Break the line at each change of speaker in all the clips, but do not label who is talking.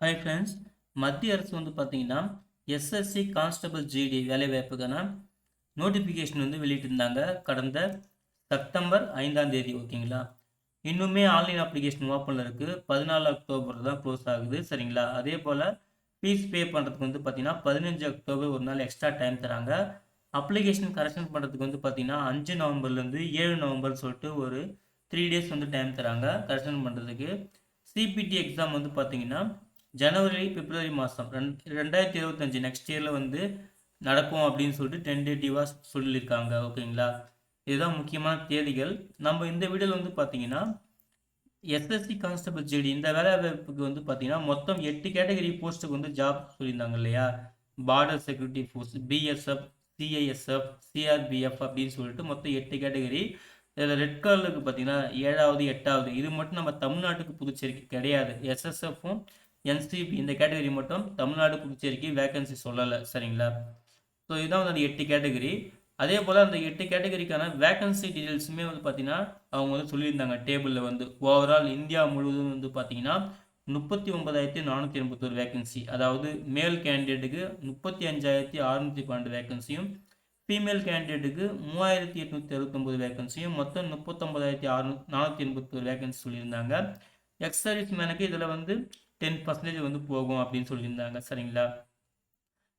Hi friends மத்திய அரசு வந்து பார்த்தீங்கன்னா எஸ்எஸ்சி கான்ஸ்டபிள் ஜிடி வேலைவாய்ப்புக்கான நோட்டிஃபிகேஷன் வந்து வெளியிட்டிருந்தாங்க. கடந்த செப்டம்பர் ஐந்தாம் தேதி ஓகேங்களா இன்னுமே ஆன்லைன் அப்ளிகேஷன் ஓப்பனில் இருக்குது பதினாலு அக்டோபர் தான் க்ளோஸ் ஆகுது சரிங்களா? அதே போல் ஃபீஸ் பே பண்ணுறதுக்கு வந்து பார்த்தீங்கன்னா பதினஞ்சு அக்டோபர் ஒரு நாள் எக்ஸ்ட்ரா டைம் தராங்க. அப்ளிகேஷன் கரெக்ஷன் பண்ணுறதுக்கு வந்து பார்த்தீங்கன்னா அஞ்சு நவம்பர்லேருந்து ஏழு நவம்பர் சொல்லிட்டு ஒரு த்ரீ டேஸ் வந்து டைம் தராங்க கரெக்ஷன் பண்ணுறதுக்கு சிபிடி எக்ஸாம் வந்து பார்த்தீங்கன்னா ஜனவரி பிப்ரவரி மாதம் ரெண் ரெண்டாயிரத்தி இருபத்தஞ்சி நெக்ஸ்ட் இயரில் வந்து நடக்கும் அப்படின்னு சொல்லிட்டு டென்டேட்டிவாக சொல்லியிருக்காங்க ஓகேங்களா இதுதான் முக்கியமான தேதிகள். நம்ம இந்த வீடியோவில் வந்து பார்த்தீங்கன்னா எஸ்எஸ்சி கான்ஸ்டபிள் ஜிடி இந்த வேலை வாய்ப்புக்கு வந்து பார்த்தீங்கன்னா மொத்தம் எட்டு கேட்டகரி போஸ்ட்டுக்கு வந்து ஜாப் சொல்லியிருந்தாங்க இல்லையா? Border security force BSF CISF CRPF அப்படின்னு சொல்லிட்டு மொத்தம் எட்டு கேட்டகரி இதில் ரெட் கலருக்கு பார்த்தீங்கன்னா ஏழாவது எட்டாவது. இது மட்டும் நம்ம தமிழ்நாட்டுக்கு புதுச்சேரிக்கு கிடையாது. எஸ்எஸ்எஃப்பும் என்சிபி இந்த கேட்டகரி மட்டும் தமிழ்நாடு புதுச்சேரிக்கு வேகன்சி சொல்லலை சரிங்களா? ஸோ இதுதான் வந்து அந்த எட்டு கேட்டகரி அதே போல் அந்த எட்டு கேட்டகரிக்கான வேகன்சி டீட்டெயில்ஸுமே வந்து பார்த்தீங்கன்னா அவங்க வந்து சொல்லியிருந்தாங்க டேபிளில் வந்து. ஓவரால் இந்தியா முழுவதும் வந்து பார்த்தீங்கன்னா முப்பத்தி ஒன்பதாயிரத்தி நானூற்றி எண்பத்தோரு வேகன்சி அதாவது மேல் கேண்டிடேட்டுக்கு முப்பத்தி அஞ்சாயிரத்தி அறுநூற்றி பன்னெண்டு வேகன்சியும் ஃபீமேல் கேண்டிடேட்டுக்கு மூவாயிரத்தி எட்நூற்றி அறுபத்தொம்பது வேகன்சியும் மொத்தம் முப்பத்தொம்பதாயிரத்தி அறுநூ நானூற்றி எண்பத்தோரு வேகன்சி சொல்லியிருந்தாங்க. எக்ஸ் சர்வீஸ் மேனுக்கு இதில் வந்து டென் பர்சன்டேஜ் வந்து போகும் அப்படின்னு சொல்லியிருந்தாங்க சரிங்களா?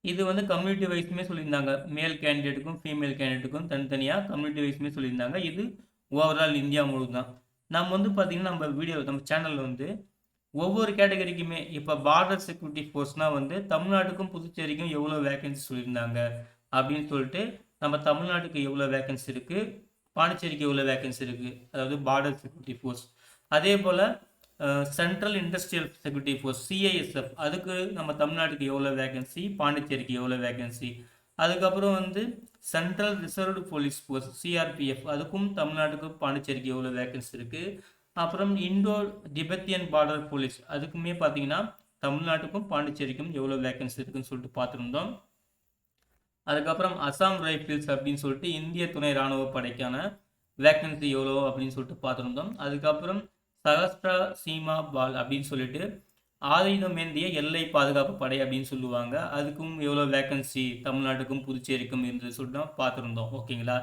இது வந்து கம்யூனிட்டி வைஸ்மே சொல்லியிருந்தாங்க. மேல் கேண்டிடேட்டுக்கும் ஃபீமேல் கேண்டிடேட்டுக்கும் தனித்தனியாக கம்யூனிட்டி வைஸ்மே சொல்லியிருந்தாங்க. இது ஓவரால் இந்தியா முழு தான் நம்ம வந்து பார்த்திங்கன்னா நம்ம வீடியோ நம்ம சேனலில் வந்து ஒவ்வொரு கேட்டகரிக்குமே இப்போ பார்டர் செக்யூரிட்டி ஃபோர்ஸ்னால் வந்து தமிழ்நாட்டுக்கும் புதுச்சேரிக்கும் எவ்வளோ வேகன்சி சொல்லியிருந்தாங்க? அப்படின்னு சொல்லிட்டு நம்ம தமிழ்நாட்டுக்கு எவ்வளோ வேகன்சி இருக்குது பாண்டிச்சேரிக்கு எவ்வளோ வேகன்சி இருக்குது அதாவது பார்டர் செக்யூரிட்டி ஃபோர்ஸ் அதே போல் central industrial security force CISF அதுக்கு நம்ம தமிழ்நாட்டுக்கு எவ்வளோ வேகன்சி பாண்டிச்சேரிக்கு எவ்வளோ வேகன்சி அதுக்கப்புறம் வந்து central reserved police force CRPF அதுக்கும் தமிழ்நாட்டுக்கு பாண்டிச்சேரிக்கு எவ்வளோ வேகன்சி இருக்குது அப்புறம் இண்டோ டிபெத்தியன் பார்டர் போலீஸ் அதுக்குமே பார்த்தீங்கன்னா தமிழ்நாட்டுக்கும் பாண்டிச்சேரிக்கும் எவ்வளோ வேகன்சி இருக்குன்னு சொல்லிட்டு பார்த்துருந்தோம் அதுக்கப்புறம் அசாம் ரைஃபிள்ஸ் அப்படின்னு சொல்லிட்டு இந்திய துணை இராணுவ படைக்கான வேக்கன்சி எவ்வளோ அப்படின்னு சொல்லிட்டு பார்த்துருந்தோம் அதுக்கப்புறம் சகஸ்ட்ரா சீமா பால் அப்படின்னு சொல்லிட்டு ஆயுதமேந்திய எல்லை பாதுகாப்பு படை அப்படின்னு சொல்லுவாங்க. அதுக்கும் எவ்வளோ வேக்கன்சி தமிழ்நாட்டுக்கும் புதுச்சேரிக்கும் இருந்து சொல்லிட்டு பார்த்துருந்தோம். ஓகேங்களா?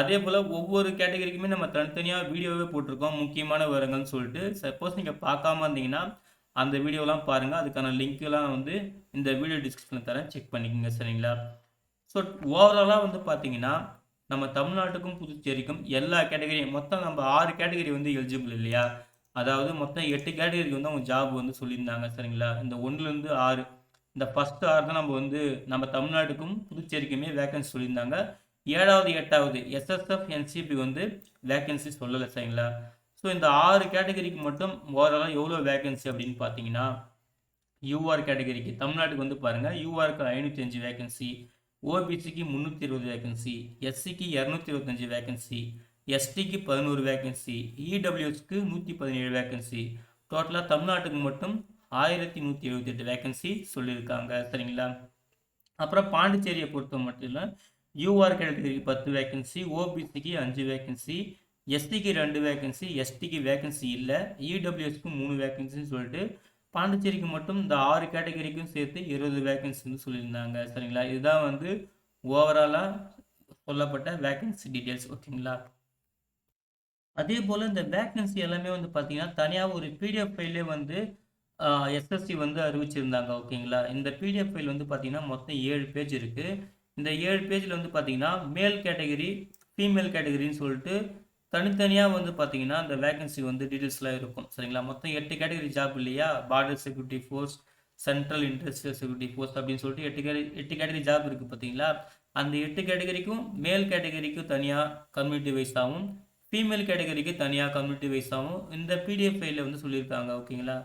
அதே போல் ஒவ்வொரு கேட்டகரிக்குமே நம்ம தனித்தனியாக வீடியோவே போட்டிருக்கோம். முக்கியமான விவரங்கள்னு சொல்லிட்டு சப்போஸ் நீங்கள் பார்க்காம இருந்தீங்கன்னா அந்த வீடியோலாம் பாருங்கள் அதுக்கான லிங்க்கெலாம் வந்து இந்த வீடியோ டிஸ்கிரிப்ஷனில் தரேன். செக் பண்ணிக்கோங்க. சரிங்களா? ஸோ ஓவராலாக வந்து பார்த்தீங்கன்னா நம்ம தமிழ்நாட்டுக்கும் புதுச்சேரிக்கும் எல்லா கேட்டகரியும் மொத்தம் நம்ம ஆறு கேட்டகரி வந்து எலிஜிபிள் இல்லையா? அதாவது மொத்தம் எட்டு கேட்டகரிக்கு வந்து அவங்க ஜாப் வந்து சொல்லியிருந்தாங்க சரிங்களா? இந்த ஒன்றுலேருந்து ஆறு. இந்த ஃபஸ்ட்டு ஆறு தான் நம்ம வந்து நம்ம தமிழ்நாட்டுக்கும் புதுச்சேரிக்குமே வேகன்சி சொல்லியிருந்தாங்க. ஏழாவது எட்டாவது எஸ்எஸ்எஃப் என்சிபி வந்து வேகன்சி சொல்லலை சரிங்களா? ஸோ இந்த ஆறு கேட்டகரிக்கு மட்டும் ஓவராலாக எவ்வளோ வேகன்சி அப்படின்னு பார்த்தீங்கன்னா யூஆர் கேட்டகரிக்கு தமிழ்நாட்டுக்கு வந்து பாருங்கள் யூஆருக்கு ஐநூற்றி அஞ்சு வேகன்சி ஓபிசிக்கு முந்நூற்றி இருபது வேகன்சி எஸ்சிக்கு இரநூத்தி இருபத்தஞ்சி வேகன்சி எஸ்டிக்கு பதினோரு வேகன்சி இடபிள்யூஎஸ்க்கு நூற்றி பதினேழு வேகன்சி டோட்டலாக தமிழ்நாட்டுக்கு மட்டும் ஆயிரத்தி நூற்றி எழுபத்தெட்டு வேக்கன்சி சொல்லியிருக்காங்க சரிங்களா? அப்புறம் பாண்டிச்சேரியை பொறுத்த மட்டும் இல்லை யூஆர் கேட்டகரிக்கு பத்து வேக்கன்சி ஓபிசிக்கு அஞ்சு வேகன்சி எஸ்டிக்கு ரெண்டு வேகன்சி எஸ்டிக்கு வேகன்சி இல்லை இடபிள்யூஎஸ்க்கு மூணு வேக்கன்சின்னு சொல்லிட்டு பாண்டிச்சேரிக்கு மட்டும் இந்த ஆறு கேட்டகரிக்கும் சேர்த்து இருபது வேக்கன்சின்னு சொல்லியிருந்தாங்க சரிங்களா? இதுதான் வந்து ஓவராலாக சொல்லப்பட்ட வேக்கன்சி டீட்டெயில்ஸ் ஓகேங்களா அதே போல் இந்த வேக்கன்சி எல்லாமே வந்து பார்த்தீங்கன்னா தனியாக ஒரு பிடிஎஃப் ஃபைலே வந்து எஸ்எஸ்சி வந்து அறிவிச்சிருந்தாங்க ஓகேங்களா? இந்த பிடிஎஃப் ஃபைல் வந்து பார்த்தீங்கன்னா மொத்தம் ஏழு பேஜ் இருக்குது இந்த ஏழு பேஜில் வந்து பார்த்தீங்கன்னா மேல் கேட்டகரி ஃபீமேல் கேட்டகரின்னு சொல்லிட்டு தனித்தனியாக வந்து பார்த்தீங்கன்னா அந்த வேகன்சி வந்து டீட்டெயில்ஸ்லாம் இருக்கும். சரிங்களா? மொத்தம் எட்டு கேட்டகரி ஜாப் இல்லையா? Border security force central industrial security force அப்படின்னு சொல்லிட்டு எட்டு கேட்டகரி எட்டு கேட்டகரி ஜாப் இருக்குது பார்த்தீங்களா அந்த எட்டு கேட்டகரிக்கும் மேல் கேட்டகரிக்கும் தனியாக கம்யூனிட்டி வைஸாகவும் ஃபீமேல் கேட்டகரிக்கு தனியாக கம்யூனிட்டி வைஸாகவும் இந்த பிடிஎஃப் ஃபைலில் வந்து சொல்லியிருக்காங்க ஓகேங்களா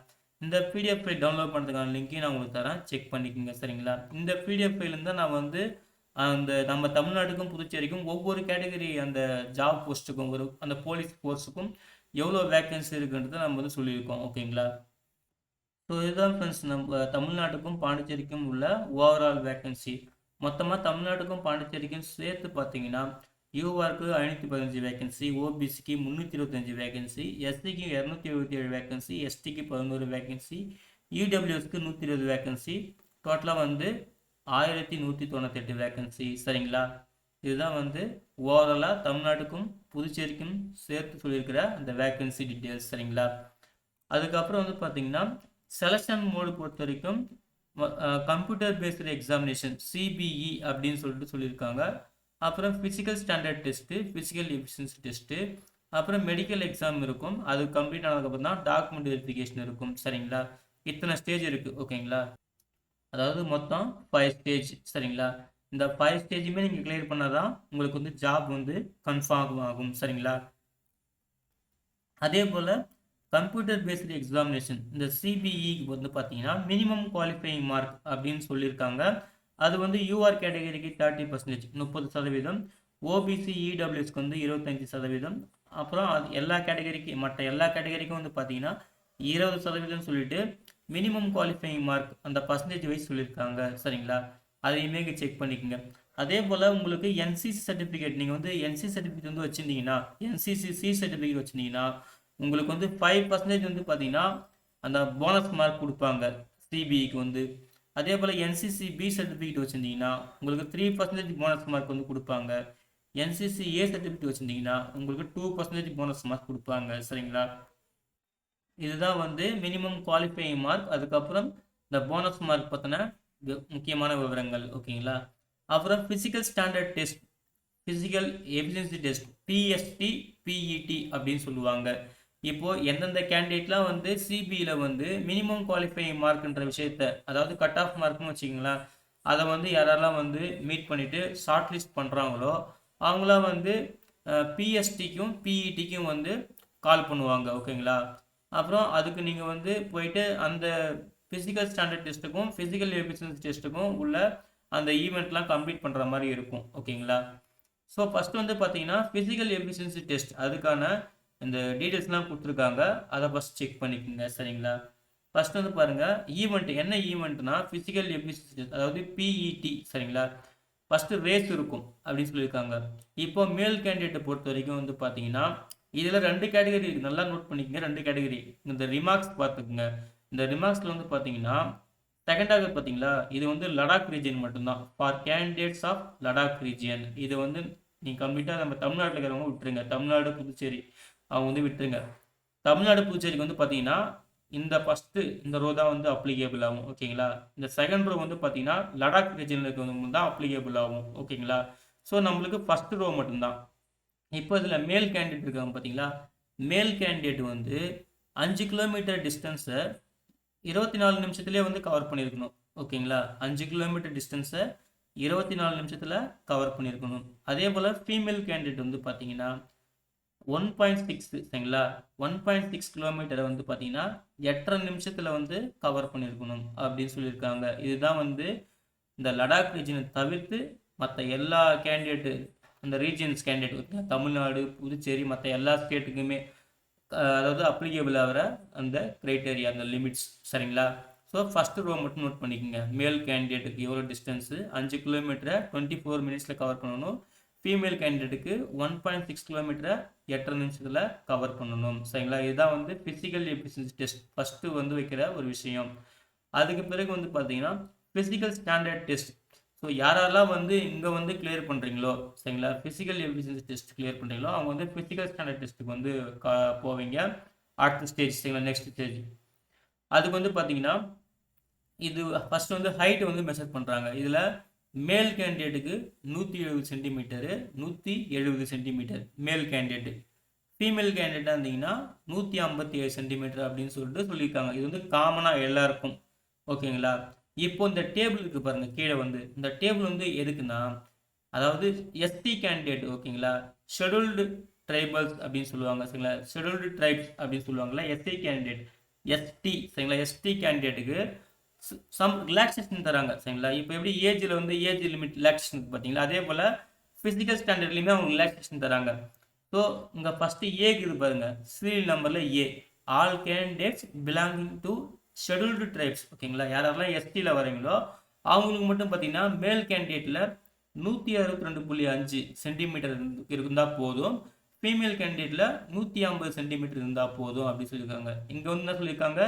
இந்த பிடிஎஃப் ஃபைல் டவுன்லோட் பண்ணுறதுக்கான லிங்க்கையும் நான் உங்களுக்கு தரேன். செக் பண்ணிக்கோங்க சரிங்களா? இந்த பிடிஎஃப் ஃபைலேருந்து தான் நான் வந்து அந்த நம்ம தமிழ்நாட்டுக்கும் புதுச்சேரிக்கும் ஒவ்வொரு கேட்டகரி அந்த ஜாப் போஸ்ட்டுக்கும் ஒரு அந்த போலீஸ் போஸ்ட்டுக்கும் எவ்வளோ வேக்கன்சி இருக்குன்றதை நம்ம வந்து சொல்லியிருக்கோம் ஓகேங்களா ஸோ இதுதான் ஃப்ரெண்ட்ஸ் நம்ம தமிழ்நாட்டுக்கும் பாண்டிச்சேரிக்கும் உள்ள ஓவரால் வேக்கன்சி மொத்தமாக தமிழ்நாட்டுக்கும் பாண்டிச்சேரிக்கும் சேர்த்து பார்த்தீங்கன்னா யூஆருக்கு ஐநூற்றி பதினஞ்சு வேகன்சி ஓபிசிக்கு முந்நூற்றி இருபத்தஞ்சி வேகன்சி எஸ்சிக்கு இரநூத்தி எழுபத்தி ஏழு வேகன்சி எஸ்டிக்கு பதினோரு வேகன்சி இடபிள்யூஎஸ்க்கு நூற்றி இருபது வேக்கன்சி டோட்டலாக வந்து ஆயிரத்தி நூற்றி தொண்ணூத்தெட்டு வேக்கன்சி சரிங்களா? இதுதான் வந்து ஓவராலாக தமிழ்நாட்டுக்கும் புதுச்சேரிக்கும் சேர்த்து சொல்லியிருக்கிற அந்த வேக்கன்சி டீட்டெயில்ஸ் சரிங்களா? அதுக்கப்புறம் வந்து பார்த்தீங்கன்னா செலெக்ஷன் மோடு பொறுத்த வரைக்கும் கம்ப்யூட்டர் பேஸ்டு எக்ஸாமினேஷன் சிபிஇ அப்படின்னு சொல்லிட்டு சொல்லியிருக்காங்க. அப்புறம் physical standard test physical efficiency test அப்புறம் மெடிக்கல் எக்ஸாம் இருக்கும். அது கம்ப்ளீட் ஆனதுக்கப்புறம் தான் டாக்குமெண்ட் வெரிஃபிகேஷன் இருக்கும். சரிங்களா? இத்தனை ஸ்டேஜ் இருக்குது ஓகேங்களா? அதாவது மொத்தம் ஃபைவ் ஸ்டேஜ் சரிங்களா? இந்த ஃபைவ் ஸ்டேஜுமே நீங்கள் கிளியர் பண்ணால் தான் உங்களுக்கு வந்து ஜாப் வந்து கன்ஃபார்ம் ஆகும் சரிங்களா? அதே போல் கம்ப்யூட்டர் பேஸ்டு எக்ஸாமினேஷன் இந்த சிபிஇக்கு வந்து பார்த்தீங்கன்னா மினிமம் குவாலிஃபையிங் மார்க் அப்படின்னு சொல்லியிருக்காங்க. அது வந்து யூஆர் கேட்டகரிக்கு தேர்ட்டி பர்சன்டேஜ் முப்பது சதவீதம். ஓபிசி இடபிள்யூஎஸ்க்கு வந்து இருபத்தஞ்சி சதவீதம். அப்புறம் அது எல்லா கேட்டகரிக்கு மற்ற எல்லா கேட்டகரிக்கும் வந்து பார்த்தீங்கன்னா இருபது சதவீதம் சொல்லிட்டு மினிமம் குவாலிஃபைங் மார்க் அந்த பர்சன்டேஜ் வைஸ் சொல்லியிருக்காங்க சரிங்களா? அதையுமே செக் பண்ணிக்கோங்க. அதே போல் உங்களுக்கு என்சிசி சர்டிஃபிகேட் நீங்கள் வந்து என்சிசி சர்டிஃபிகேட் வந்து வச்சுருந்தீங்கன்னா என்சிசி சி சர்டிஃபிகேட் வச்சுருந்தீங்கன்னா உங்களுக்கு வந்து ஃபைவ் பர்சன்டேஜ் வந்து பார்த்தீங்கன்னா அந்த போனஸ் மார்க் கொடுப்பாங்க. சிபிஇக்கு வந்து. அதே போல் என்சிசி பி சர்டிஃபிகேட் வச்சுருந்தீங்கன்னா உங்களுக்கு த்ரீ பர்சன்டேஜ் போனஸ் மார்க் வந்து கொடுப்பாங்க. என்சிசி ஏ சர்டிஃபிகேட் வச்சுருந்தீங்கன்னா உங்களுக்கு டூ பர்சன்டேஜ் போனஸ் மார்க் கொடுப்பாங்க. சரிங்களா? இதுதான் வந்து மினிமம் குவாலிஃபையிங் மார்க் அதுக்கப்புறம் இந்த போனஸ் மார்க் பற்றின முக்கியமான விவரங்கள். ஓகேங்களா? அப்புறம் physical standard test physical efficiency test PST PET அப்படின்னு சொல்லுவாங்க. இப்போது எந்தெந்த கேண்டிடேட்லாம் வந்து சிபியில் வந்து மினிமம் குவாலிஃபைங் மார்க்குன்ற விஷயத்த அதாவது கட் ஆஃப் மார்க்னு வச்சுக்கிங்களேன் அதை வந்து யாரெல்லாம் வந்து மீட் பண்ணிவிட்டு ஷார்ட் லிஸ்ட் பண்ணுறாங்களோ அவங்களாம் வந்து பிஎஸ்டிக்கும் பிஇடிக்கும் வந்து கால் பண்ணுவாங்க ஓகேங்களா? அப்புறம் அதுக்கு நீங்கள் வந்து போயிட்டு அந்த ஃபிசிக்கல் ஸ்டாண்டர்ட் டெஸ்ட்டுக்கும் ஃபிசிக்கல் எஃபிஷியன்சி டெஸ்ட்டுக்கும் உள்ள அந்த ஈவெண்ட்லாம் கம்ப்ளீட் பண்ணுற மாதிரி இருக்கும் ஓகேங்களா? ஸோ ஃபஸ்ட்டு வந்து பார்த்தீங்கன்னா ஃபிசிக்கல் எஃபிஷியன்சி டெஸ்ட் அதுக்கான இந்த டீட்டெயில்ஸ்லாம் கொடுத்துருக்காங்க. அதை ஃபஸ்ட் செக் பண்ணிக்கோங்க சரிங்களா? ஃபஸ்ட் வந்து பாருங்கள் ஈவெண்ட் என்ன ஈவெண்ட்னா ஃபிசிக்கல் எபிசிஸ்டன்ஸ் அதாவது பிஇடி சரிங்களா? ஃபஸ்ட்டு ரேஸ் இருக்கும் அப்படின்னு சொல்லியிருக்காங்க. இப்போ மேல் கேண்டிடேட்டை பொறுத்த வரைக்கும் வந்து பார்த்தீங்கன்னா இதில் ரெண்டு கேட்டகரி இருக்குது நல்லா நோட் பண்ணிக்கோங்க ரெண்டு கேட்டகரி இந்த ரிமார்க்ஸ் பார்த்துக்குங்க. இந்த ரிமார்க்ஸில் வந்து பார்த்தீங்கன்னா செகண்டாக பார்த்தீங்களா இது வந்து லடாக் ரீஜியன் மட்டும்தான். For candidates of Ladakh region இது வந்து நீங்கள் கம்ப்ளீட்டாக நம்ம தமிழ்நாட்டில் இருக்கிறவங்க விட்டுருங்க. தமிழ்நாடு புதுச்சேரி. அவங்க வந்து விட்டுருங்க. தமிழ்நாடு புதுச்சேரிக்கு வந்து பார்த்தீங்கன்னா இந்த ஃபஸ்ட்டு இந்த ரோ தான் வந்து அப்ளிகேபிள் ஆகும் ஓகேங்களா இந்த செகண்ட் ரோ வந்து பார்த்தீங்கன்னா லடாக் ரீஜனில் வந்து தான் அப்ளிகேபிள் ஆகும் ஓகேங்களா ஸோ நம்மளுக்கு ஃபஸ்ட்டு ரோ மட்டும்தான். இப்போ இதில் மேல் கேண்டிடேட் இருக்காங்க பார்த்தீங்களா மேல் கேண்டிடேட் வந்து அஞ்சு கிலோமீட்டர் டிஸ்டன்ஸை இருபத்தி நாலு நிமிஷத்துலேயே வந்து கவர் பண்ணியிருக்கணும் ஓகேங்களா அஞ்சு கிலோமீட்டர் டிஸ்டன்ஸை இருபத்தி நாலு நிமிஷத்தில் கவர் பண்ணியிருக்கணும். அதே போல் ஃபீமேல் கேண்டிடேட் வந்து பார்த்தீங்கன்னா ஒன் பாயிண்ட் சிக்ஸ் சரிங்களா? ஒன் பாயிண்ட் சிக்ஸ் கிலோமீட்டரை வந்து பார்த்தீங்கன்னா எட்டரை நிமிஷத்தில் வந்து கவர் பண்ணியிருக்கணும் அப்படின்னு சொல்லியிருக்காங்க. இதுதான் வந்து இந்த லடாக் ரீஜனை தவிர்த்து மற்ற எல்லா கேண்டிடேட்டு அந்த ரீஜியன்ஸ் கேண்டிடேட் தமிழ்நாடு புதுச்சேரி மற்ற எல்லா ஸ்டேட்டுக்குமே அதாவது அப்ளிகேபிள் ஆகிற அந்த க்ரைட்டேரியா அந்த லிமிட்ஸ் சரிங்களா? ஸோ ஃபஸ்ட்டு ரோ மட்டும் நோட் பண்ணிக்கோங்க. மேல் கேண்டிடேட்டுக்கு எவ்வளோ டிஸ்டன்ஸு அஞ்சு கிலோமீட்டரை டுவெண்ட்டி ஃபோர் மினிட்ஸில் கவர் பண்ணணும். ஃபீமேல் கேண்டிடேட்டுக்கு ஒன் பாயிண்ட் சிக்ஸ் கிலோமீட்டரை எட்டரை நிமிஷத்தில் கவர் பண்ணணும். சரிங்களா? இதுதான் வந்து ஃபிசிக்கல் எஃபிஷியன்சி டெஸ்ட் ஃபஸ்ட்டு வந்து வைக்கிற ஒரு விஷயம். அதுக்கு பிறகு வந்து பார்த்தீங்கன்னா ஃபிசிக்கல் ஸ்டாண்டர்ட் டெஸ்ட் ஸோ யாரெல்லாம் வந்து இங்கே வந்து கிளியர் பண்ணுறீங்களோ சரிங்களா? ஃபிசிக்கல் எஃபிஷியன்சி டெஸ்ட் கிளியர் பண்ணுறீங்களோ அவங்க வந்து ஃபிசிக்கல் ஸ்டாண்டர்ட் டெஸ்ட்டுக்கு வந்து போவீங்க. அடுத்த ஸ்டேஜ் சரிங்களா? நெக்ஸ்ட் ஸ்டேஜ் அதுக்கு வந்து பார்த்தீங்கன்னா இது ஃபஸ்ட்டு வந்து ஹைட் வந்து மெஷர் பண்ணுறாங்க இதில் மேல் கேண்டிடேட்டுக்கு நூற்றி எழுபது சென்டிமீட்டரு நூற்றி எழுபது சென்டிமீட்டர் மேல் கேண்டிடேட்டு ஃபீமேல் கேண்டிடேட்டாக இருந்தீங்கன்னா நூற்றி ஐம்பத்தி ஏழு சென்டிமீட்டர் அப்படின்னு சொல்லிட்டு சொல்லியிருக்காங்க. இது வந்து காமனாக எல்லாருக்கும். ஓகேங்களா? இப்போ இந்த டேபிள் இருக்குது பாருங்கள் கீழே வந்து. இந்த டேபிள் வந்து எதுக்குன்னா அதாவது எஸ்டி கேண்டிடேட் ஓகேங்களா? ஷெடியூல்டு ட்ரைபல்ஸ் அப்படின்னு சொல்லுவாங்க சரிங்களா? ஷெடியூல்டு ட்ரைப்ஸ் அப்படின்னு சொல்லுவாங்களா எஸ்டி கேண்டிடேட் எஸ்டி சரிங்களா? எஸ்டி கேண்டிடேட்டுக்கு சம் ரிலாக்ஸேஷன் தராங்க சரிங்களா? இப்போ எப்படி ஏஜில் வந்து ஏஜ் லிமிட் ரிலாக்ஸேஷன் பார்த்தீங்களா? அதே போல் ஃபிசிக்கல் ஸ்டாண்டர்ட்லேயுமே அவங்க ரிலாக்ஸேஷன் தராங்க. ஸோ இங்கே ஃபஸ்ட்டு ஏக்கு இது பாருங்கள் சீரியல் நம்பரில் A all candidates belonging to scheduled tribes ஓகேங்களா? யாரெல்லாம் எஸ்டியில் வரீங்களோ அவங்களுக்கு மட்டும் பார்த்தீங்கன்னா மேல் கேண்டிடேட்டில் நூற்றி அறுபத்தி ரெண்டு புள்ளி அஞ்சு சென்டிமீட்டர் இருந்தால் போதும். ஃபீமேல் கேண்டிடேட்டில் நூற்றி ஐம்பது சென்டிமீட்டர் இருந்தால் போதும் அப்படின்னு சொல்லியிருக்காங்க. இங்கே வந்து என்ன சொல்லியிருக்காங்க?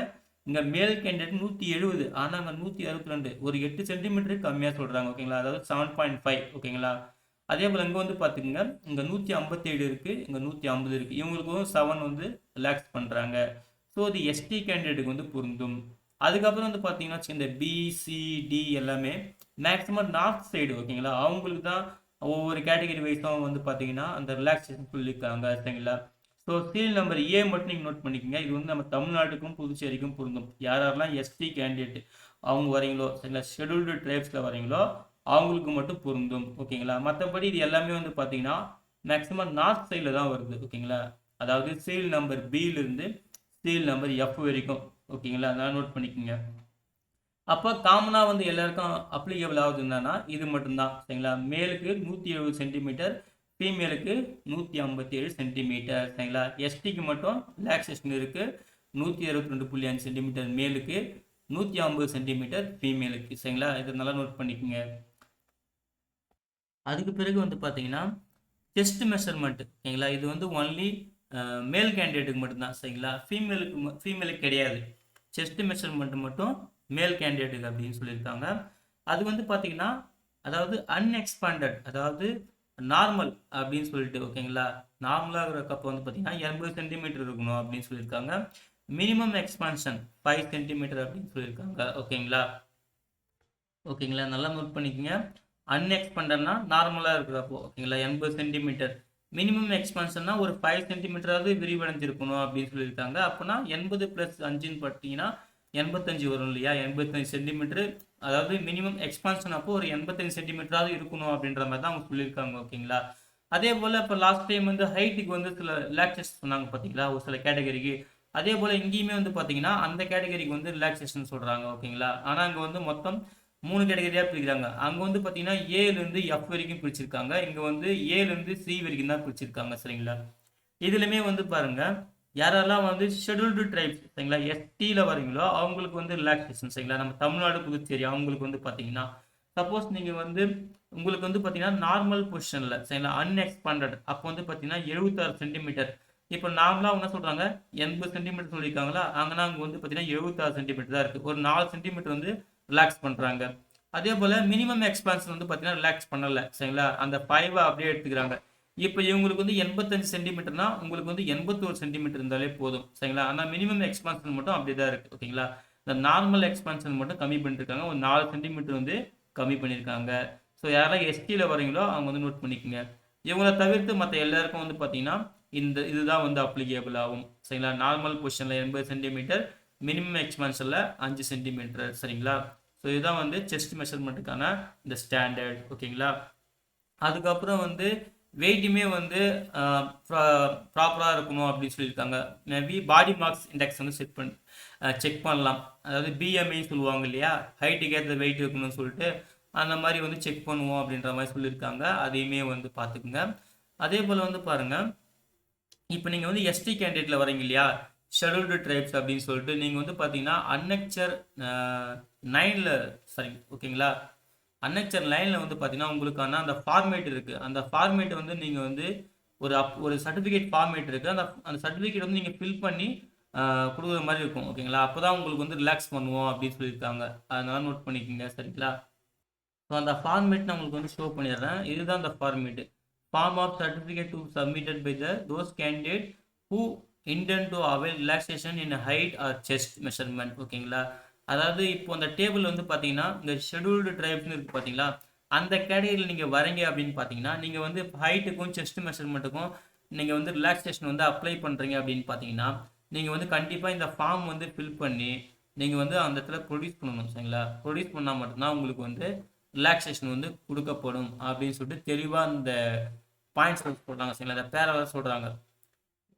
இங்கே மேல் கேண்டிடேட் நூற்றி எழுபது ஆனால் அங்கே நூற்றி அறுபத்தி ரெண்டு. ஒரு எட்டு சென்டிமீட்டர் கம்மியாக சொல்கிறாங்க ஓகேங்களா அதாவது செவன் பாயிண்ட் ஃபைவ் ஓகேங்களா அதே போல் இங்கே வந்து பார்த்துக்கோங்க இங்கே நூற்றி ஐம்பத்தேழு இருக்குது இங்கே நூற்றி ஐம்பது இருக்குது இவங்களுக்கும் செவன் வந்து ரிலாக்ஸ் பண்ணுறாங்க ஸோ இது எஸ்டி கேண்டிடேட்டுக்கு வந்து பொருந்தும். அதுக்கப்புறம் வந்து பார்த்தீங்கன்னா இந்த பிசிடி எல்லாமே மேக்ஸிமம் நார்த் சைடு ஓகேங்களா அவங்களுக்கு தான் ஒவ்வொரு கேட்டகரி வைஸும் வந்து பார்த்தீங்கன்னா அந்த ரிலாக்ஸேஷன் சொல்லியிருக்காங்க சரிங்களா? ஸோ சீல் நம்பர் ஏ மட்டும் நீங்கள் நோட் பண்ணிக்கோங்க. இது வந்து நம்ம தமிழ்நாட்டுக்கும் புதுச்சேரிக்கும் பொருந்தும். யார் யாரெல்லாம் எஸ்டி கேண்டிடேட் அவங்க வரீங்களோ சரிங்களா ஷெடியூல்டு ட்ரைப்ஸில் வரீங்களோ அவங்களுக்கு மட்டும் பொருந்தும். ஓகேங்களா? மற்றபடி இது எல்லாமே வந்து பார்த்தீங்கன்னா மேக்ஸிமம் நார்த் சைடில் தான் வருது. ஓகேங்களா? அதாவது சீல் நம்பர் பியிலிருந்து சீல் நம்பர் எஃப் வரைக்கும். ஓகேங்களா? அதெல்லாம் நோட் பண்ணிக்கோங்க. அப்போ காமனாக வந்து எல்லாருக்கும் அப்ளிகபிள் ஆகுது என்னன்னா இது மட்டும்தான். சரிங்களா? மேலுக்கு நூற்றி எழுபது சென்டிமீட்டர் ஃபீமேலுக்கு நூற்றி ஐம்பத்தி ஏழு சென்டிமீட்டர் சரிங்களா எஸ்டிக்கு மட்டும் ரிலாக்ஸேஷன் இருக்குது நூற்றி அறுபத்தி ரெண்டு புள்ளி அஞ்சு சென்டிமீட்டர் மேலுக்கு நூற்றி ஐம்பது சென்டிமீட்டர் ஃபீமேலுக்கு சரிங்களா? இது நல்லா நோட் பண்ணிக்கோங்க. அதுக்கு பிறகு வந்து பார்த்தீங்கன்னா செஸ்ட் மெஷர்மெண்ட் சரிங்களா? இது வந்து ஒன்லி மேல் கேண்டிடேட்டுக்கு மட்டும்தான் சரிங்களா? ஃபீமேலுக்கு ஃபீமேலுக்கு கிடையாது. செஸ்ட் மெஷர்மெண்ட் மட்டும் மேல் கேண்டிடேட்டுக்கு அப்படின்னு சொல்லியிருக்காங்க. அது வந்து பார்த்தீங்கன்னா அதாவது அன்எக்ஸ்பாண்டட் அதாவது நார்மல் அப்படின்னு சொல்லிட்டு ஓகேங்களா நார்மலாக இருக்கிற கப் வந்து பார்த்தீங்கன்னா எண்பது சென்டிமீட்டர் இருக்கணும் அப்படின்னு சொல்லியிருக்காங்க. மினிமம் எக்ஸ்பான்ஷன் ஃபைவ் சென்டிமீட்டர் அப்படின்னு சொல்லியிருக்காங்க ஓகேங்களா ஓகேங்களா நல்லா நோட் பண்ணிக்கோங்க. அன்எக்ஸ்பெண்டட்னா நார்மலாக இருக்கிறப்போ ஓகேங்களா எண்பது சென்டிமீட்டர் மினிமம் எக்ஸ்பான்ஷன்னா ஒரு ஃபைவ் சென்டிமீட்டராவது விரிவடைஞ்சிருக்கணும் அப்படின்னு சொல்லியிருக்காங்க. அப்போனா எண்பது ப்ளஸ் அஞ்சுன்னு பார்த்தீங்கன்னா எண்பத்தஞ்சு வரும் இல்லையா? எண்பத்தஞ்சு சென்டிமீட்டர் அதாவது மினிமம் எக்ஸ்பான்ஷன் அப்போ ஒரு எண்பத்தஞ்சு சென்டிமீட்டராவது இருக்கணும் அப்படின்ற மாதிரி தான் அவங்க சொல்லியிருக்காங்க ஓகேங்களா அதே போல் இப்போ லாஸ்ட் டைம் வந்து ஹைட்டுக்கு வந்து சில ரிலாக்ஸேஷன் சொன்னாங்க பார்த்தீங்களா ஒரு சில கேட்டகரிக்கு அதே போல் இங்கேயுமே வந்து பார்த்தீங்கன்னா அந்த கேட்டகரிக்கு வந்து ரிலாக்ஸேஷன் சொல்கிறாங்க ஓகேங்களா ஆனால் அங்கே வந்து மொத்தம் மூணு கேட்டகரியாக பிரிக்கிறாங்க. அங்கே வந்து பார்த்தீங்கன்னா ஏலேருந்து எஃப் வரைக்கும் பிரிச்சிருக்காங்க. இங்கே வந்து ஏலேருந்து சி வரைக்கும் தான் பிரிச்சிருக்காங்க சரிங்களா? இதுலையுமே வந்து பாருங்கள் யாரெல்லாம் வந்து ஷெடியூல்டு ட்ரைப்ஸ் சரிங்களா எஸ்டியில் வரீங்களோ அவங்களுக்கு வந்து ரிலாக்ஸேஷன் சரிங்களா நம்ம தமிழ்நாடு புதுச்சேரி அவங்களுக்கு வந்து பார்த்தீங்கன்னா சப்போஸ் நீங்கள் வந்து உங்களுக்கு வந்து பார்த்தீங்கன்னா நார்மல் பொசிஷனில் சரிங்களா அன்எக்ஸ்பாண்டட் அப்போ வந்து பார்த்தீங்கன்னா எழுபத்தாறு சென்டிமீட்டர் இப்போ நார்மலாக என்ன சொல்கிறாங்க எண்பது சென்டிமீட்டர் சொல்லியிருக்காங்களா அங்கன்னா அங்கே வந்து பார்த்தீங்கன்னா எழுபத்தாறு சென்டிமீட்டர் தான் இருக்குது ஒரு நாலு சென்டிமீட்டர் வந்து ரிலாக்ஸ் பண்ணுறாங்க அதே போல் மினிமம் எக்ஸ்பான்ஷன் வந்து பார்த்தீங்கன்னா ரிலாக்ஸ் பண்ணலை சரிங்களா அந்த ஃபைவை அப்படியே எடுத்துக்கிறாங்க. இப்போ இவங்களுக்கு வந்து எண்பத்தஞ்சு சென்டிமீட்டர்னா உங்களுக்கு வந்து எண்பத்தோரு சென்டிமீட்டர் இருந்தாலே போதும். சரிங்களா? ஆனால் மினிமம் எக்ஸ்பான்ஷன் மட்டும் அப்படி தான் இருக்குது ஓகேங்களா? இந்த நார்மல் எக்ஸ்பான்ஷன் மட்டும் கம்மி பண்ணிருக்காங்க. ஒரு நாலு சென்டிமீட்டர் வந்து கம்மி பண்ணியிருக்காங்க ஸோ யாரெல்லாம் எஸ்டியில் வரீங்களோ அவங்க வந்து நோட் பண்ணிக்கோங்க. இவங்கள தவிர்த்து மற்ற எல்லாருக்கும் வந்து பார்த்தீங்கன்னா இந்த இதுதான் வந்து அப்ளிகேபிள் ஆகும். சரிங்களா? நார்மல் பொசிஷனில் எண்பது சென்டிமீட்டர் மினிமம் எக்ஸ்பான்ஷனில் அஞ்சு சென்டிமீட்டர் சரிங்களா? ஸோ இதுதான் வந்து செஸ்ட் மெஷர்மெண்ட்டுக்கான இந்த ஸ்டாண்டர்ட் ஓகேங்களா? அதுக்கப்புறம் வந்து வெயிட்டுமே வந்து ப்ராப்பராக இருக்கணும் அப்படின்னு சொல்லியிருக்காங்க. மேபி பாடி மார்க்ஸ் இண்டெக்ஸ் வந்து செக் பண்ணி செக் பண்ணலாம். அதாவது பிஎம்ஐ சொல்லுவாங்க இல்லையா? ஹைட்டுக்கு ஏற்ற வெயிட் இருக்கணும்னு சொல்லிட்டு அந்த மாதிரி வந்து செக் பண்ணுவோம் அப்படின்ற மாதிரி சொல்லியிருக்காங்க. அதையுமே வந்து பார்த்துக்குங்க. அதே போல் வந்து பாருங்கள் இப்போ நீங்கள் வந்து எஸ்டி கேண்டிடேட்டில் வரீங்க இல்லையா? ஷெடியூல்டு ட்ரைப்ஸ் அப்படின்னு சொல்லிட்டு நீங்கள் வந்து பார்த்தீங்கன்னா அன்னெக்சர் நைனில் சாரி ஓகேங்களா அன்னச்சர் லைனில் வந்து பார்த்தீங்கன்னா உங்களுக்கான அந்த ஃபார்மேட் இருக்குது அந்த ஃபார்மேட் வந்து நீங்கள் வந்து ஒரு அப் ஒரு சர்டிஃபிகேட் ஃபார்மேட் இருக்குது அந்த அந்த சர்டிஃபிகேட் வந்து நீங்கள் ஃபில் பண்ணி கொடுக்குற மாதிரி இருக்கும். ஓகேங்களா அப்போ தான் உங்களுக்கு வந்து ரிலாக்ஸ் பண்ணுவோம் அப்படின்னு சொல்லியிருக்காங்க. அதனால நோட் பண்ணிக்கோங்க. சரிங்களா? ஸோ அந்த ஃபார்மேட் நான் உங்களுக்கு வந்து ஷோ பண்ணிடுறேன். இதுதான் அந்த format form of certificate to submitted by the those candidate who intend to avail relaxation in height or chest measurement ஓகேங்களா அதாவது இப்போ அந்த டேபிள் வந்து பார்த்தீங்கன்னா இந்த ஷெடியூல்டு ட்ரைப்னு இருக்குது பார்த்தீங்களா அந்த கேட்டகரியில் நீங்கள் வரீங்க அப்படின்னு பார்த்தீங்கன்னா நீங்கள் வந்து ஹைட்டுக்கும் செஸ்ட் மெஷர்மெண்ட்டுக்கும் நீங்கள் வந்து ரிலாக்ஸேஷன் வந்து அப்ளை பண்ணுறீங்க அப்படின்னு பார்த்தீங்கன்னா நீங்கள் வந்து கண்டிப்பாக இந்த ஃபார்ம் வந்து ஃபில் பண்ணி நீங்கள் வந்து அந்த இடத்துல ப்ரொடியூஸ் பண்ணணும் சரிங்களா? ப்ரொடியூஸ் பண்ணால் மட்டும்தான் உங்களுக்கு வந்து ரிலாக்ஸேஷன் வந்து கொடுக்கப்படும் அப்படின்னு சொல்லிட்டு தெளிவாக அந்த பாயிண்ட்ஸ் சொல்கிறாங்க சரிங்களா? அந்த பேராவில் சொல்கிறாங்க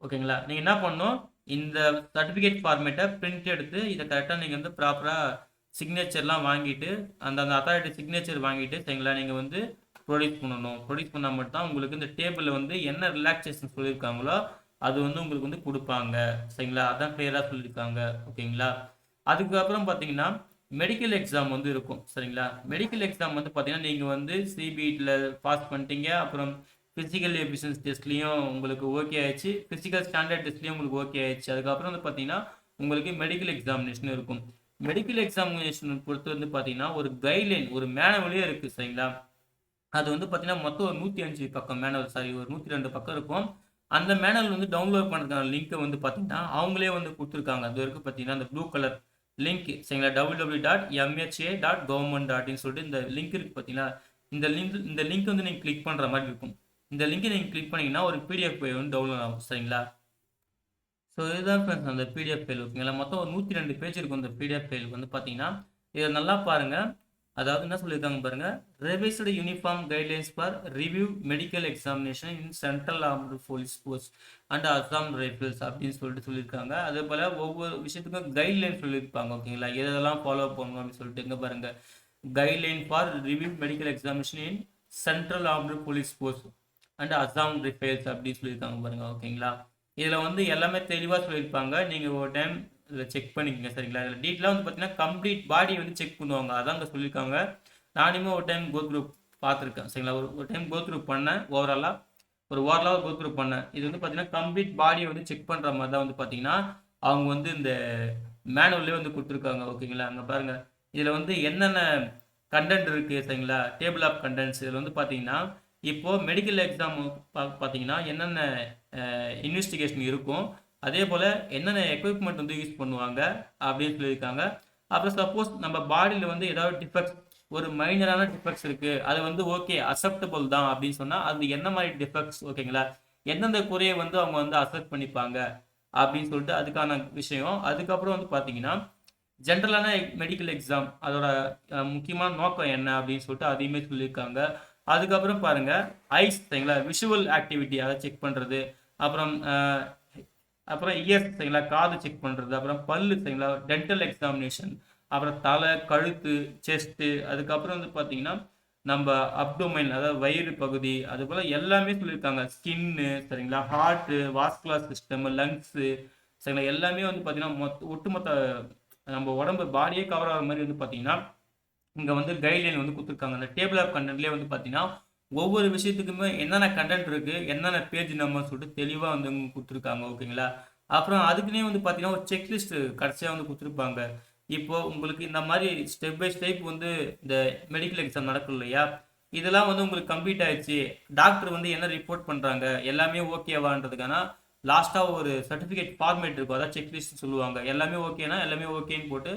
ஓகேங்களா நீங்கள் என்ன பண்ணணும்? இந்த சர்டிஃபிகேட் ஃபார்மேட்டை பிரிண்ட் எடுத்து இதை கரெக்டாக நீங்கள் வந்து ப்ராப்பராக சிக்னேச்சர்லாம் வாங்கிட்டு அந்த அந்த அத்தாரிட்டி சிக்னேச்சர் வாங்கிட்டு சரிங்களா? நீங்கள் வந்து ப்ரொடியூஸ் பண்ணணும். ப்ரொடியூஸ் பண்ணால் மட்டும்தான் உங்களுக்கு இந்த டேபிளில் வந்து என்ன ரிலாக்ஸேஷன் சொல்லியிருக்காங்களோ அது வந்து உங்களுக்கு வந்து கொடுப்பாங்க. சரிங்களா? அதான் கிளியராக சொல்லியிருக்காங்க. ஓகேங்களா? அதுக்கப்புறம் பார்த்தீங்கன்னா மெடிக்கல் எக்ஸாம் வந்து இருக்கும். சரிங்களா? மெடிக்கல் எக்ஸாம் வந்து பார்த்தீங்கன்னா நீங்கள் வந்து சிபிஇட்டில் பாஸ் பண்ணிட்டீங்க. அப்புறம் ஃபிசிக்கல் எஃபிஷியன்ஸ் டெஸ்ட்லேயும் உங்களுக்கு ஓகே ஆயிடுச்சு. ஃபிசிக்கல் ஸ்டாண்டர்ட் டெஸ்ட்லேயும் உங்களுக்கு ஓகே ஆயிடுச்சு. அதுக்கப்புறம் வந்து பார்த்தீங்கன்னா உங்களுக்கு மெடிக்கல் எக்ஸாமினேஷன் இருக்கும். மெடிக்கல் எக்ஸாமினேஷன் பொறுத்து வந்து பார்த்தீங்கன்னா ஒரு கைட்லைன் ஒரு மேனுவலே இருக்குது சரிங்களா? அது வந்து பார்த்தீங்கன்னா மொத்தம் ஒரு நூற்றி அஞ்சு பக்கம் மேனுவல் சாரி ஒரு நூற்றி ரெண்டு பக்கம் இருக்கும். அந்த மேனுவல் வந்து டவுன்லோட் பண்ணுறதுக்கான லிங்க்கை வந்து பார்த்தீங்கன்னா அவங்களே வந்து கொடுத்துருக்காங்க. அது வரைக்கும் பார்த்தீங்கன்னா அந்த ப்ளூ கலர் லிங்க் சரிங்களா? Double W dot MHA dot government டாட்னு சொல்லிட்டு இந்த லிங்க் இருக்குது பார்த்தீங்கன்னா இந்த லிங்க் இந்த லிங்க் வந்து நீங்கள் கிளிக் பண்ணுற மாதிரி இருக்கும். இந்த லிங்கை நீங்கள் கிளிக் பண்ணிங்கன்னா ஒரு பிடிஎஃப் ஃபைல் வந்து டவுன்லோட் ஆகும் சரிங்களா? ஸோ இதுதான் ஃப்ரெண்ட்ஸ் அந்த பிடிஎஃப் ஃபைல் ஓகேங்களா மொத்தம் ஒரு நூற்றி ரெண்டு பேஜ் இருக்கும் இந்த பிடிஎஃப் ஃபைலுக்கு வந்து பார்த்தீங்கன்னா இதை நல்லா பாருங்கள் அதாவது என்ன சொல்லியிருக்காங்க பாருங்கள் revised uniform guidelines for review medical examination in central armed police force and Assam rifles அப்படின்னு சொல்லிட்டு சொல்லியிருக்காங்க. அதே போல் ஒவ்வொரு விஷயத்துக்கும் கைட்லைன் சொல்லியிருப்பாங்க ஓகேங்களா எதெல்லாம் ஃபாலோ பண்ணணும் அப்படின்னு சொல்லிட்டு இங்கே பாருங்கள் guideline for review medical examination in central armed police force and Assam rifles அப்படின்னு சொல்லியிருக்காங்க பாருங்கள் ஓகேங்களா? இதில் வந்து எல்லாமே தெளிவாக சொல்லியிருப்பாங்க. நீங்கள் ஒரு டைம் இதில் செக் பண்ணிக்கோங்க சரிங்களா? இதில் டீட்டெயிலாக வந்து பார்த்தீங்கன்னா கம்ப்ளீட் பாடி வந்து செக் பண்ணுவாங்க. அதான் அங்கே சொல்லியிருக்காங்க. நானுமே ஒரு டைம் கோத் குரூப் பார்த்துருக்கேன் சரிங்களா? ஒரு ஒரு டைம் கோத் குரூப் பண்ணேன் ஓவராலாக ஒரு ஓவராலாக கோத் குரூப் பண்ணேன். இது வந்து பார்த்தீங்கன்னா கம்ப்ளீட் பாடியை வந்து செக் பண்ணுற மாதிரி தான் வந்து பார்த்தீங்கன்னா அவங்க வந்து இந்த மேனுவல்லே வந்து கொடுத்துருக்காங்க ஓகேங்களா? அங்கே பாருங்கள் இதில் வந்து என்னென்ன கண்டென்ட் இருக்குது சரிங்களா? டேபிள் ஆஃப் கண்டென்ட்ஸ் இதில் வந்து பார்த்தீங்கன்னா இப்போது மெடிக்கல் எக்ஸாம் பா பார்த்தீங்கன்னா என்னென்ன இன்வெஸ்டிகேஷன் இருக்கும் அதே போல் என்னென்ன எக்யூப்மெண்ட் வந்து யூஸ் பண்ணுவாங்க அப்படின்னு சொல்லியிருக்காங்க. அப்புறம் சப்போஸ் நம்ம பாடியில் வந்து ஏதாவது டிஃபெக்ட்ஸ் ஒரு மைனரான டிஃபெக்ட்ஸ் இருக்குது அது வந்து ஓகே அக்செப்டபுள் தான் அப்படின்னு சொன்னால் அது என்ன மாதிரி டிஃபெக்ட்ஸ் ஓகேங்களா எந்தெந்த குறையை வந்து அவங்க வந்து அக்செப்ட் பண்ணிப்பாங்க அப்படின்னு சொல்லிட்டு அதுக்கான விஷயம். அதுக்கப்புறம் வந்து பார்த்தீங்கன்னா ஜென்ரலான மெடிக்கல் எக்ஸாம் அதோட முக்கியமான நோக்கம் என்ன அப்படின்னு சொல்லிட்டு அதையுமே சொல்லியிருக்காங்க. அதுக்கப்புறம் பாருங்க ஐஸ் சரிங்களா? விஷுவல் ஆக்டிவிட்டி அதை செக் பண்ணுறது அப்புறம் அப்புறம் இயர்ஸ் சரிங்களா? காது செக் பண்ணுறது அப்புறம் பல்லு சரிங்களா? டென்டல் எக்ஸாமினேஷன் அப்புறம் தலை கழுத்து செஸ்ட்டு அதுக்கப்புறம் வந்து பார்த்தீங்கன்னா நம்ம அப்டோமைன் அதாவது வயிறு பகுதி அது போல் எல்லாமே சொல்லியிருக்காங்க. ஸ்கின்னு சரிங்களா? ஹார்ட்டு வாஸ்குலர் சிஸ்டம் லங்ஸு சரிங்களா? எல்லாமே வந்து பார்த்தீங்கன்னா மொத்த ஒட்டுமொத்த நம்ம உடம்பு பாடியே கவர் ஆகிற மாதிரி வந்து பார்த்தீங்கன்னா இங்கே வந்து கைட்லைன் வந்து கொடுத்துருக்காங்க. அந்த டேபிள் ஆஃப் கண்டென்ட்லேயே வந்து பார்த்தீங்கன்னா ஒவ்வொரு விஷயத்துக்குமே என்னென்ன கண்டென்ட் இருக்குது என்னென்ன பேஜ் நம்ம சொல்லிட்டு தெளிவாக வந்து கொடுத்துருக்காங்க ஓகேங்களா? அப்புறம் அதுக்குன்னே வந்து பார்த்தீங்கன்னா ஒரு செக்லிஸ்ட் கடைசியாக வந்து கொடுத்துருப்பாங்க. இப்போ உங்களுக்கு இந்த மாதிரி ஸ்டெப் பை ஸ்டெப் வந்து இந்த மெடிக்கல் எக்ஸாம் நடக்கும் இல்லையா? இதெல்லாம் வந்து உங்களுக்கு கம்ப்ளீட் ஆயிடுச்சு. டாக்டர் வந்து என்ன ரிப்போர்ட் பண்ணுறாங்க எல்லாமே ஓகேவான்றதுக்கான லாஸ்ட்டாக ஒரு சர்டிஃபிகேட் ஃபார்மேட் இருக்கும். அதாவது செக்லிஸ்ட் சொல்லுவாங்க. எல்லாமே ஓகேனா எல்லாமே ஓகேன்னு போட்டு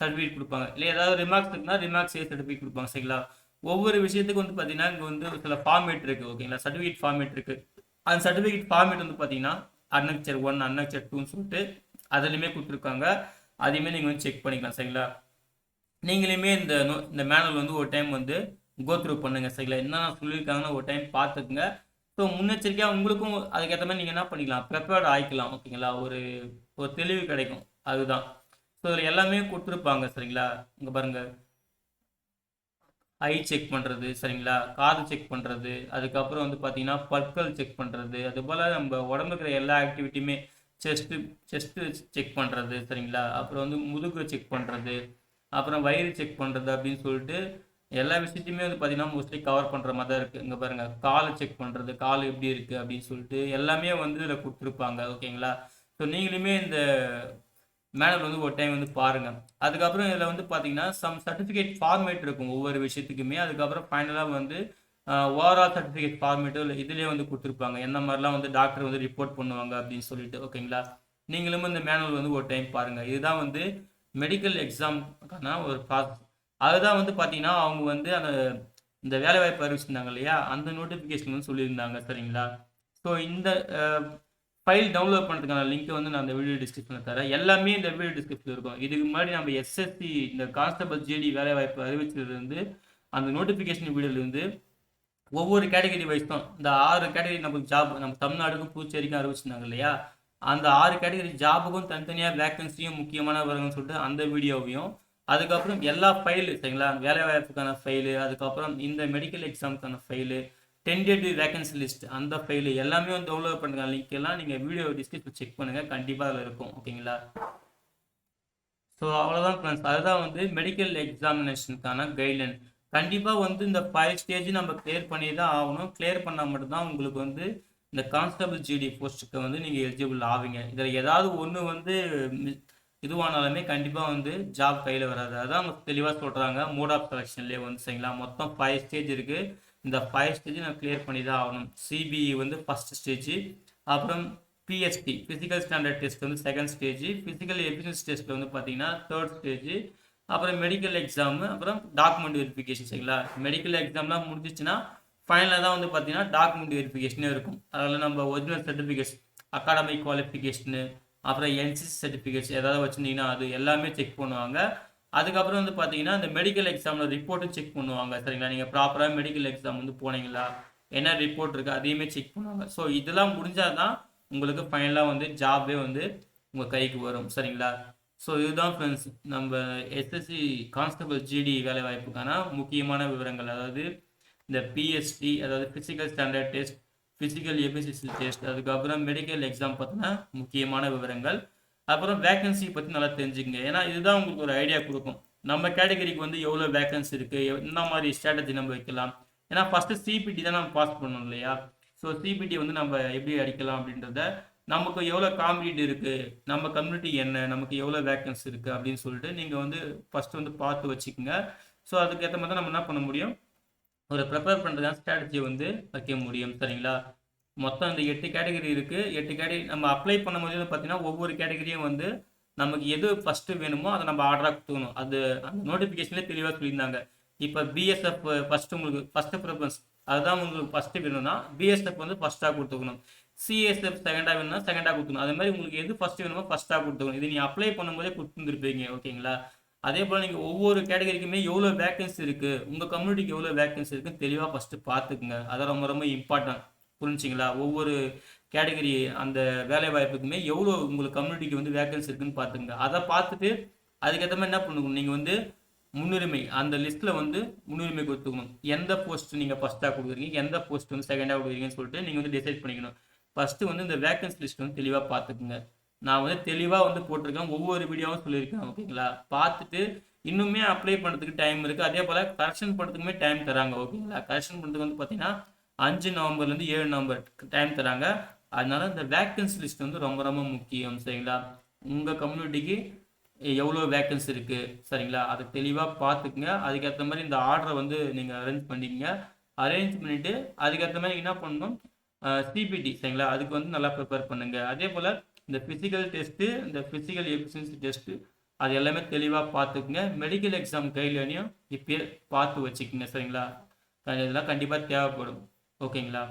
சர்டிஃபிகேட் கொடுப்பாங்க. இல்லை ஏதாவது ரிமார்க்ஸ் இருக்குன்னா ரிமார்க்ஸ் சர்டிஃபிகேட் கொடுப்பாங்க சரிங்களா? ஒவ்வொரு விஷயத்துக்கு வந்து பார்த்தீங்கன்னா இங்கே வந்து சில ஃபார்மேட் இருக்குது ஓகேங்களா சர்டிஃபிகேட் ஃபார்மேட் இருக்குது அந்த சர்டிஃபிகேட் ஃபார்மேட் வந்து பார்த்தீங்கன்னா அன்னக்சர் ஒன் அன்னக்சர் டூன்னு சொல்லிட்டு அதுலேயுமே கொடுத்துருக்காங்க. அதையுமே நீங்கள் வந்து செக் பண்ணிக்கலாம் சரிங்களா? நீங்களுமே இந்த நோ இந்த மேனுவல் வந்து ஒரு டைம் வந்து கோ த்ரூ பண்ணுங்க சரிங்களா? என்னென்ன சொல்லியிருக்காங்கன்னு ஒரு டைம் பார்த்துக்குங்க. ஸோ முன்னெச்சரிக்கையாக உங்களுக்கும் அதுக்கேற்ற மாதிரி நீங்கள் என்ன பண்ணிக்கலாம்? ப்ரிப்பேர்ட் ஆகிக்கலாம் ஓகேங்களா ஒரு ஒரு தெளிவு கிடைக்கும். அதுதான். ஸோ இதில் எல்லாமே கொடுத்துருப்பாங்க சரிங்களா? இங்கே பாருங்கள் ஐ செக் பண்ணுறது சரிங்களா? காது செக் பண்ணுறது அதுக்கப்புறம் வந்து பார்த்தீங்கன்னா பற்கள் செக் பண்ணுறது அதுபோல் நம்ம உடம்புக்கிற எல்லா ஆக்டிவிட்டியுமே செஸ்ட்டு செஸ்ட்டு செக் பண்ணுறது சரிங்களா? அப்புறம் வந்து முதுகு செக் பண்ணுறது அப்புறம் வயிறு செக் பண்ணுறது அப்படின்னு சொல்லிட்டு எல்லா விஷயத்தையுமே வந்து பார்த்தீங்கன்னா மோஸ்ட்லி கவர் பண்ணுற மாதிரி தான் இருக்குது இங்கே பாருங்கள் காலை செக் பண்ணுறது கால் எப்படி இருக்குது அப்படின்னு சொல்லிட்டு எல்லாமே வந்து இதில் கொடுத்துருப்பாங்க ஓகேங்களா ஸோ நீங்களுமே இந்த மேனுவல் வந்து ஒரு டைம் வந்து பாருங்கள் அதுக்கப்புறம் இதில் வந்து பார்த்தீங்கன்னா சம் சர்டிஃபிகேட் ஃபார்மேட் இருக்கும் ஒவ்வொரு விஷயத்துக்குமே. அதுக்கப்புறம் ஃபைனலாக வந்து ஓவரால் சர்டிஃபிகேட் ஃபார்மேட்டோ இல்லை இதுலேயே வந்து கொடுத்துருப்பாங்க. என்ன மாதிரிலாம் வந்து டாக்டர் வந்து ரிப்போர்ட் பண்ணுவாங்க அப்படின்னு சொல்லிட்டு ஓகேங்களா நீங்களும் இந்த மேனுவல் வந்து ஒரு டைம் பாருங்கள் இதுதான் வந்து மெடிக்கல் எக்ஸாம்க்கான ஒரு ப்ராசஸ் அதுதான் வந்து பார்த்தீங்கன்னா அவங்க வந்து அந்த இந்த வேலைவாய்ப்பு அறிவிச்சிருந்தாங்க இல்லையா? அந்த நோட்டிஃபிகேஷன் வந்து சொல்லியிருந்தாங்க சரிங்களா? ஸோ இந்த ஃபைல் டவுன்லோட் பண்ணுறதுக்கான லிங்க் வந்து நான் அந்த வீடியோ டிஸ்கிரிப்ஷனில் தரேன். எல்லாமே இந்த வீடியோ டிஸ்கிரிப்ஷனில் இருக்கும். இதுக்கு முன்னாடி நம்ம எஸ்எஸ்சி இந்த கான்ஸ்டபிள் ஜேடி வேலைவாய்ப்பு அறிவிச்சதுலேருந்து அந்த நோட்டிஃபிகேஷன் வீடியோலேருந்து ஒவ்வொரு கேட்டகரி வைஸ் தான். இந்த ஆறு கேட்டகரி நமக்கு ஜாப் நம்ம தமிழ்நாடுக்கும் புதுச்சேரிக்கும் அறிவிச்சிருந்தாங்க இல்லையா? அந்த ஆறு கேட்டகரி ஜாபுக்கும் தனித்தனியாக வேக்கன்சியும் முக்கியமான வருங்கன்னு சொல்லிட்டு அந்த வீடியோவையும் அதுக்கப்புறம் எல்லா ஃபைலு சரிங்களா? வேலைவாய்ப்புக்கான ஃபைலு அதுக்கப்புறம் இந்த மெடிக்கல் எக்ஸாமுக்கான ஃபைலு டென்டேட்டிவ் வேகன்சி லிஸ்ட் அந்த ஃபைலு எல்லாமே வந்து டவுன்லோட் பண்ணுற லிங்க் எல்லாம் நீங்கள் வீடியோ டிஸ்கிரிப்ஷன் செக் பண்ணுங்கள் கண்டிப்பாக அதில் இருக்கும். ஓகேங்களா ஸோ அவ்வளோதான் ஃப்ரெண்ட்ஸ் அதுதான் வந்து மெடிக்கல் எக்ஸாமினேஷனுக்கான கைட்லைன் கண்டிப்பாக வந்து இந்த ஃபைவ் ஸ்டேஜ் நம்ம கிளியர் பண்ணி தான் ஆகணும். கிளியர் பண்ணால் மட்டும்தான் உங்களுக்கு வந்து இந்த கான்ஸ்டபிள் ஜிடி போஸ்ட்டுக்கு வந்து நீங்கள் எலிஜிபிள் ஆவீங்க. இதில் ஏதாவது ஒன்று வந்து இதுவானாலுமே கண்டிப்பாக வந்து ஜாப் கையில் வராது. அதான் அவங்க தெளிவாக சொல்கிறாங்க மோட் ஆஃப் செலெக்ஷன்லேயே வந்து சரிங்களா? மொத்தம் ஃபைவ் ஸ்டேஜ் இருக்குது இந்த ஃபைவ் ஸ்டேஜ் நான் கிளியர் பண்ணி தான் ஆகணும் சிபிஇ வந்து ஃபஸ்ட் ஸ்டேஜ் அப்புறம் பிஎஸ்டி ஃபிசிக்கல் ஸ்டாண்டர்ட் டெஸ்ட் வந்து செகண்ட் ஸ்டேஜ் ஃபிசிக்கல் எஃபிஷியன்சி டெஸ்ட்டில் வந்து பார்த்தீங்கன்னா தேர்ட் ஸ்டேஜ் அப்புறம் மெடிக்கல் எக்ஸாமு அப்புறம் டாக்குமெண்ட் வெரிஃபிகேஷன் சரிங்களா? மெடிக்கல் எக்ஸாம்லாம் முடிஞ்சிச்சுன்னா ஃபைனலாக தான் வந்து பார்த்தீங்கன்னா டாக்குமெண்ட் வெரிஃபிகேஷனே இருக்கும். அதில் நம்ம ஒரிஜினல் சர்டிஃபிகேட்ஸ் அகாடமிக் குவாலிஃபிகேஷனு அப்புறம் என்சிசி சர்டிஃபிகேட்ஸ் ஏதாவது வச்சுருந்தீங்கன்னா அது எல்லாமே செக் பண்ணுவாங்க. அதுக்கப்புறம் வந்து பார்த்தீங்கன்னா அந்த மெடிக்கல் எக்ஸாமில் ரிப்போர்ட்டும் செக் பண்ணுவாங்க சரிங்களா? நீங்கள் ப்ராப்பராக மெடிக்கல் எக்ஸாம் வந்து போனீங்களா? என்ன ரிப்போர்ட் இருக்குது அதையுமே செக் பண்ணுவாங்க. ஸோ இதெல்லாம் முடிஞ்சால் தான் உங்களுக்கு ஃபைனலாக வந்து ஜாபே வந்து உங்கள் கைக்கு வரும் சரிங்களா? ஸோ இதுதான் ஃப்ரெண்ட்ஸ் நம்ம எஸ்எஸ்சி கான்ஸ்டபிள் ஜிடி வேலை வாய்ப்புக்கான முக்கியமான விவரங்கள். அதாவது இந்த பிஎஸ்டி அதாவது physical standard test physical efficiency test அதுக்கப்புறம் மெடிக்கல் எக்ஸாம் பார்த்தோன்னா முக்கியமான விவரங்கள். அப்புறம் வேகன்சி பற்றி நல்லா தெரிஞ்சுக்கங்க. ஏன்னா இதுதான் உங்களுக்கு ஒரு ஐடியா கொடுக்கும். நம்ம கேட்டகரிக்கு வந்து எவ்வளோ வேக்கன்சி இருக்குது என்ன மாதிரி ஸ்ட்ராட்டஜி நம்ம வைக்கலாம். ஏன்னா ஃபஸ்ட்டு சிபிடி தான் நம்ம பாஸ் பண்ணணும் இல்லையா? ஸோ சிபிடி வந்து நம்ம எப்படி அடிக்கலாம் அப்படின்றத நமக்கு எவ்வளோ காம்படிட் இருக்குது நம்ம கம்யூனிட்டி என்ன நமக்கு எவ்வளோ வேக்கன்ஸ் இருக்குது அப்படின்னு சொல்லிட்டு நீங்கள் வந்து ஃபஸ்ட்டு வந்து பார்த்து வச்சுக்கோங்க. ஸோ அதுக்கேற்ற மாதிரி தான் நம்ம என்ன பண்ண முடியும்? ஒரு ப்ரிப்பேர் பண்ணுறதான ஸ்ட்ராட்டஜி வந்து வைக்க முடியும் சரிங்களா? மொத்தம் இந்த எட்டு கேட்டகரி இருக்குது எட்டு கேட்டகரி நம்ம அப்ளை பண்ணும்போது பார்த்தீங்கன்னா ஒவ்வொரு கேட்டகரியும் வந்து நமக்கு எது ஃபஸ்ட்டு வேணுமோ அதை நம்ம ஆர்டராக கொடுத்துக்கணும். அது அந்த நோட்டிஃபிகேஷன்லேயே தெளிவாக சொல்லியிருந்தாங்க. இப்போ பிஎஸ்எஃப் ஃபஸ்ட்டு உங்களுக்கு ஃபஸ்ட்டு ப்ரிஃபரன்ஸ் அதுதான் உங்களுக்கு ஃபஸ்ட்டு வேணும்னா பிஎஸ்எஃப் வந்து ஃபஸ்ட்டாக கொடுத்துக்கணும். சிஎஸ்எஃப் செகண்டாக வேணும்னா செகண்டாக கொடுத்துக்கணும். அதே மாதிரி உங்களுக்கு எது ஃபஸ்ட்டு வேணுமோ ஃபஸ்ட்டாக கொடுத்துக்கணும். இது நீங்கள் அப்ளை பண்ணும்போதே கொடுத்துருந்துருப்பீங்க ஓகேங்களா அதே போல் நீங்கள் ஒவ்வொரு கேட்டகரிக்குமே எவ்வளோ வேக்கன்சி இருக்குது உங்கள் கம்யூனிட்டிக்கு எவ்வளோ வேக்கன்சி இருக்குன்னு தெளிவாக ஃபஸ்ட்டு பார்த்துக்குங்க. அதான் ரொம்ப ரொம்ப இம்பார்ட்டன்ட் புரிஞ்சுங்களா? ஒவ்வொரு கேட்டகரி அந்த வேலை வாய்ப்புக்குமே எவ்வளோ உங்களுக்கு கம்யூனிட்டிக்கு வந்து வேக்கன்சி இருக்குன்னு பார்த்துங்க அதை பார்த்துட்டு அதுக்கேற்ற மாதிரி என்ன பண்ணணும்? நீங்கள் வந்து முன்னுரிமை அந்த லிஸ்ட்டில் வந்து முன்னுரிமை கொடுத்துக்கணும். எந்த போஸ்ட் நீங்கள் ஃபஸ்ட்டாக கொடுக்குறீங்க? எந்த போஸ்ட் வந்து செகண்டாக கொடுக்குறீங்கன்னு சொல்லிட்டு நீங்கள் வந்து டிசைட் பண்ணிக்கணும். ஃபஸ்ட்டு வந்து இந்த வேக்கன்சி லிஸ்ட் வந்து தெளிவாக பார்த்துக்குங்க. நான் வந்து தெளிவாக வந்து போட்டிருக்கேன். ஒவ்வொரு வீடியோவும் சொல்லியிருக்கேன் ஓகேங்களா? பார்த்துட்டு இன்னுமே அப்ளை பண்ணுறதுக்கு டைம் இருக்குது அதே போல் கரெக்ஷன் பண்ணுறதுக்குமே டைம் தராங்க ஓகேங்களா? கரெக்ஷன் பண்ணுறதுக்கு வந்து பார்த்தீங்கன்னா அஞ்சு நவம்பர்லேருந்து ஏழு நவம்பர் டைம் தராங்க. அதனால இந்த வேக்கன்சி லிஸ்ட் வந்து ரொம்ப ரொம்ப முக்கியம் சரிங்களா? உங்கள் கம்யூனிட்டிக்கு எவ்வளோ வேக்கன்சி இருக்குது சரிங்களா? அதை தெளிவாக பார்த்துக்குங்க. அதுக்கேற்ற மாதிரி இந்த ஆர்டரை வந்து நீங்கள் அரேஞ்ச் பண்ணிக்கங்க. அரேஞ்ச் பண்ணிவிட்டு அதுக்கேற்ற மாதிரி என்ன பண்ணணும்? சிபிடி சரிங்களா? அதுக்கு வந்து நல்லா ப்ரிப்பேர் பண்ணுங்கள் அதே போல் இந்த ஃபிசிக்கல் டெஸ்ட்டு இந்த ஃபிசிக்கல் எஃபிஷியன்சி டெஸ்ட்டு அது எல்லாமே தெளிவாக பார்த்துக்குங்க. மெடிக்கல் எக்ஸாம் கைட்லைனையும் இப்போயே பார்த்து வச்சுக்கோங்க சரிங்களா? இதெல்லாம் கண்டிப்பாக தேவைப்படும். ஓகேங்களா?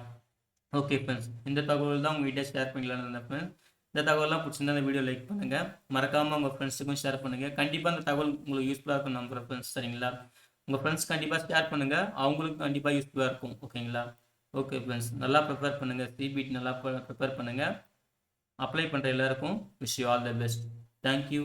ஓகே ஃப்ரெண்ட்ஸ் இந்த தகவல் தான் உங்கள்கிட்ட ஷேர் பண்ணிக்கலாம்னு இருந்தேன் ஃப்ரெண்ட்ஸ் இந்த தகவலாம் பிடிச்சிருந்தா அந்த வீடியோ லைக் பண்ணுங்கள் மறக்காமல் உங்கள் ஃப்ரெண்ட்ஸுக்கும் ஷேர் பண்ணுங்கள் கண்டிப்பாக அந்த தகவல் உங்களுக்கு யூஸ்ஃபுல்லாக இருக்கும் நம்புகிறேன் ஃப்ரெண்ட்ஸ் சரிங்களா? உங்கள் ஃப்ரெண்ட்ஸ் கண்டிப்பாக ஷேர் பண்ணுங்கள் அவங்களுக்கும் கண்டிப்பாக யூஸ்ஃபுல்லாக இருக்கும். ஓகேங்களா? ஓகே ஃப்ரெண்ட்ஸ் நல்லா ப்ரிப்பேர் பண்ணுங்கள் சிபிட் நல்லா ப்ரிப்பேர் பண்ணுங்கள் அப்ளை பண்ணுற எல்லாருக்கும் wish you all the best thank you